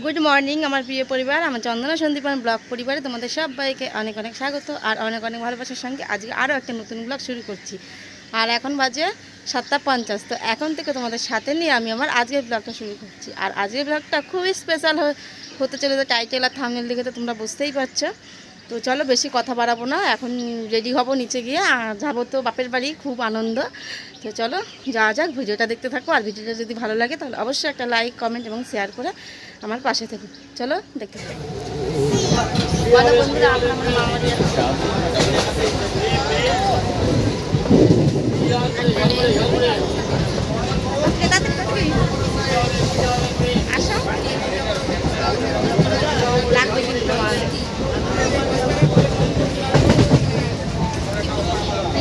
Good morning আমার প্রিয় পরিবার, আমার চন্দনা সন্দীপন ব্লগ পরিবারে তোমাদের সবাইকে অনেক অনেক স্বাগত আর অনেক অনেক ভালোবাসার সঙ্গে আজকে আরও একটা নতুন ব্লগ শুরু করছি। আর এখন বাজে সাতটা পঞ্চাশ, তো এখন থেকে তোমাদের সাথে নিয়ে আমি আমার আজকের ব্লগটা শুরু করছি। আর আজকের ব্লগটা খুবই স্পেশাল হতে চলেছে টাইটেল আর থামনেল দেখে তো তোমরা বুঝতেই পারছ। তো চলো বেশি কথা বাড়াবো না। এখন রেডি হব নিচে গিয়ে। যাব তো বাপের বাড়ি, খুব আনন্দ। তো চলো, যাওয়া যাক, ভিডিওটা দেখতে থাকো। আর ভিডিওটা যদি ভালো লাগে, তাহলে অবশ্যই একটা লাইক কমেন্ট এবং শেয়ার করে আমার পাশে থেকো। চলো, দেখতে থাকো মামা বাড়ি যাচ্ছি। আসো লাগবে কিন্তু মাল কি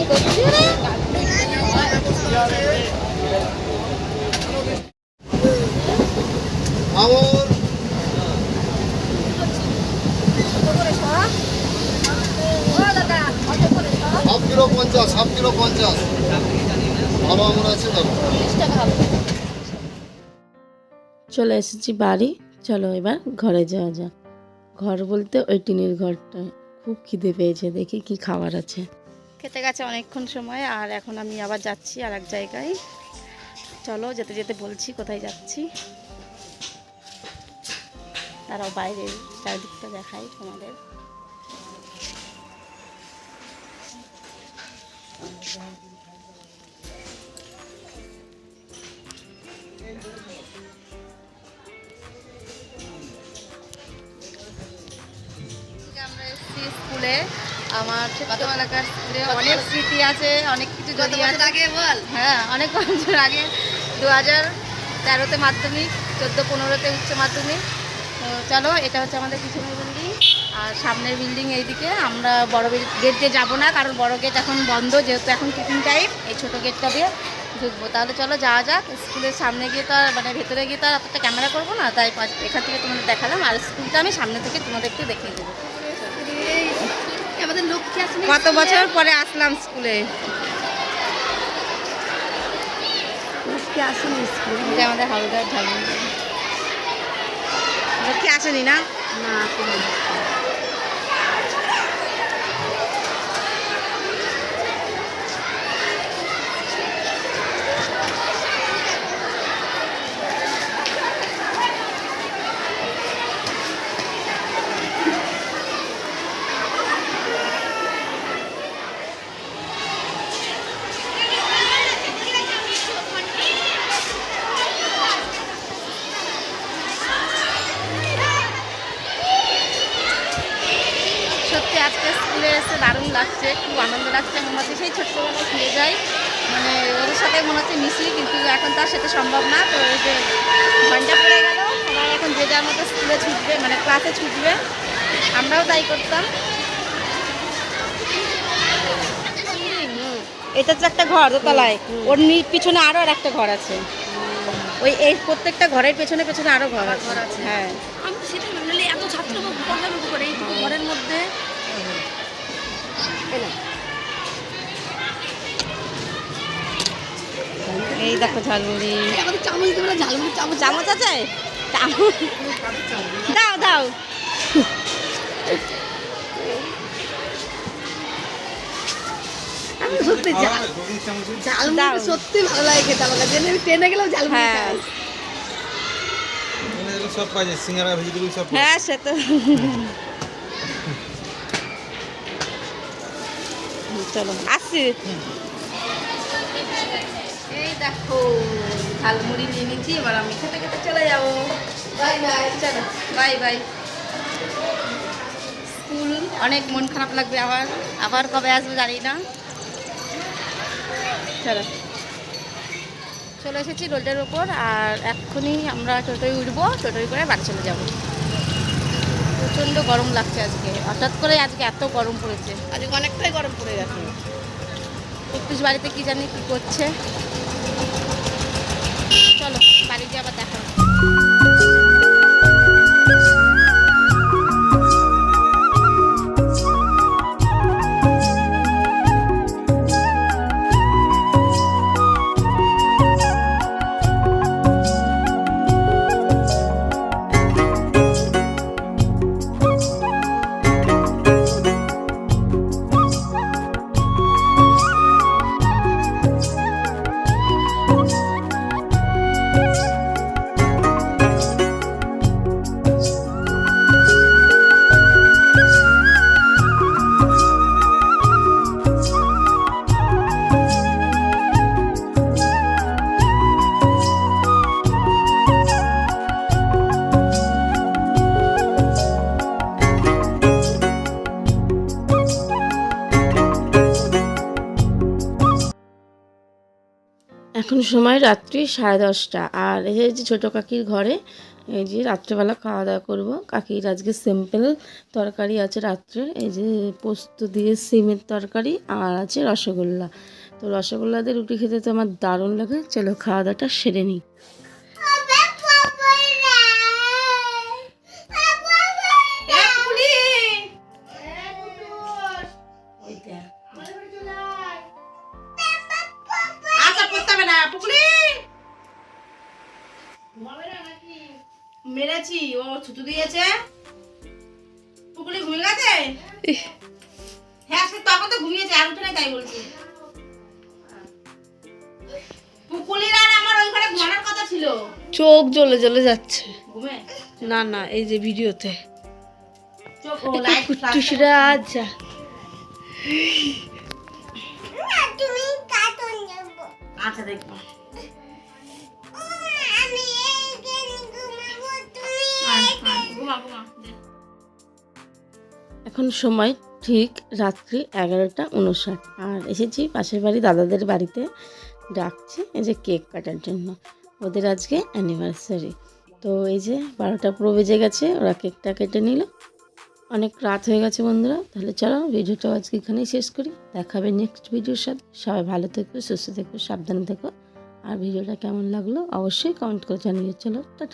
করছিস রে? আমর হাফ কিলো পঞ্চাশ হাফ কিলো পঞ্চাশ ভালো আঙুর আছে দেখো চলে এসেছি বাড়ি। চলো এবার ঘরে যাওয়া যাক। ঘর বলতে ওই টিনের ঘরটা। খুব খিদে পেয়েছে দেখি কি খাবার আছে। খেতে গেছে অনেকক্ষণ সময় আর এখন আমি আবার যাচ্ছি আর এক জায়গায়। চলো যেতে যেতে বলছি কোথায় যাচ্ছি। তারাও বাইরের চারিদিকটা দেখাই তোমাদের। আমরা এসেছি স্কুলে। আমার ছোট্টবেলাকার স্কুলে অনেক স্মৃতি আছে অনেক কিছু জড়িয়ে আছে। আগে বল? হ্যাঁ অনেক বছর আগে। দু হাজার তেরোতে মাধ্যমিক চোদ্দ পনেরোতে উচ্চ মাধ্যমিক। চলো এটা হচ্ছে আমাদের পিছনের বিল্ডিং আর সামনের বিল্ডিং এইদিকে। আমরা বড় গেট দিয়ে যাব না কারণ বড় গেট এখন বন্ধ যেহেতু এখন টিফিন টাইম এই ছোটো গেটটা দিয়ে ঢুকবো। তাহলে চলো যাওয়া যাক। স্কুলের সামনে গিয়ে তো আর মানে ভেতরে গিয়ে তো আর অতটা ক্যামেরা করব না তাই এখান থেকে তোমাদের দেখালাম। আর স্কুলটা আমি সামনে থেকে তোমাদেরকে দেখিয়ে দেবো। আমাদের লক্ষ্মী কত বছর পরে আসলাম স্কুলে? লক্ষ্মী আসেনি স্কুল। আমাদের হালদার ঢালু লক্ষ্মী আসেনি না? না আসেনি সত্যি আজকে স্কুলে এসে দারুণ লাগছে খুব আনন্দ লাগছে মনে হচ্ছে সেই ছোট্টবেলায় ফিরে যাই। মানে ওদের সাথে মনে হচ্ছে মিশি কিন্তু এখন তার সাথে সম্ভব না। তো এই যে ঘণ্টা পড়ে গেল সবাই এখন যে যার মতো স্কুলে ছুটবে মানে ক্লাসে ছুটবে। আমরাও তাই করতাম। এটা হচ্ছে একটা ঘর দোতলায়। ওর নি- পিছনে আরও আর একটা ঘর আছে। ওই এই প্রত্যেকটা ঘরের পেছনে পেছনে আরও ঘর আছে। ঘর আছে। হ্যাঁ। আমি সেটা এত ছাত্র পড়াশোনা করে ঘরের মধ্যে এই দেখো ঝালমুড়ি। আমাদের চামচ আছে? দাও দাও। আমি সত্যি ঝাল- দাও। সত্যি ভালো লাগে খেতে আমার কাছে আমি ট্রেনে গেলেও ঝালমুড়ি হ্যাঁ। সব পাওয়া যায় সিঙ্গারা ভেজিটেবল সব হ্যাঁ সে তো। চলো। আসছি। এই দেখো ঝালমুড়ি নিয়ে নিচ্ছি এবার আমি খেতে খেতে চলে যাব। Bye bye. চলো বাই বাই। স্কুল অনেক মন খারাপ লাগবে আবার আবার কবে আসব জানি না। চলো। চলে এসেছি রোডের ওপর আর এক্ষুনি আমরা টোটোয় উঠবো টোটোয় করে বাড়ি চলে যাব। প্রচণ্ড গরম লাগছে আজকে হঠাৎ করে আজকে এত গরম পড়েছে। আজকে অনেকটাই গরম পড়ে গেছে। একটু বাড়িতে কি জানি কি করছে। চলো বাড়ি গিয়ে আবার দেখা Música এখন সময় রাত্রি সাড়ে দশটা। আর এই যে ছোটো কাকির ঘরে এই যে রাত্রেবেলা খাওয়া দাওয়া করব। কাকির আজকে সিম্পল তরকারি আছে রাত্রে। এই যে পোস্ত দিয়ে সিমের তরকারি আর আছে রসগোল্লা। তো রসগোল্লা দিয়ে রুটি খেতে তো আমার দারুণ লাগে। চলো খাওয়া দাওয়াটা সেরে নিই। হবে না পুকুলি মেরেছি ও ছুতু দিয়েছে। পুকুলি ঘুমিয়ে গেছে? হ্যাঁ সে তখন তো ঘুমিয়েছে আর উঠে নাই তাই বলছি। পুকুলির আর আমার ওই ঘরে ঘুমানোর কথা ছিল। চোখ জ্বলে জ্বলে যাচ্ছে। না না এই যে ভিডিওতে। কুট্টুসিরা আচ্ছা। আচ্ছা দেখব এখন সময় ঠিক রাত্রি এগারোটা উনষাট। আর এসেছি পাশের বাড়ি, দাদাদের বাড়িতে ডাকছি এই যে কেক কাটার জন্য। ওদের আজকে অ্যানিভার্সারি তো এই যে বারোটা পুরো বেজে গেছে, ওরা কেকটা কেটে নিল। অনেক রাত হয়ে গেছে বন্ধুরা, তাহলে চলো ভিডিওটা আজকে এখানেই শেষ করি। দেখাবে নেক্সট ভিডিওর সাথে। সবাই ভালো থেকো, সুস্থ থেকো, সাবধানে থেকো। আর ভিডিওটা কেমন লাগল অবশ্যই কমেন্ট করে জানিয়ে চলো, টাটা।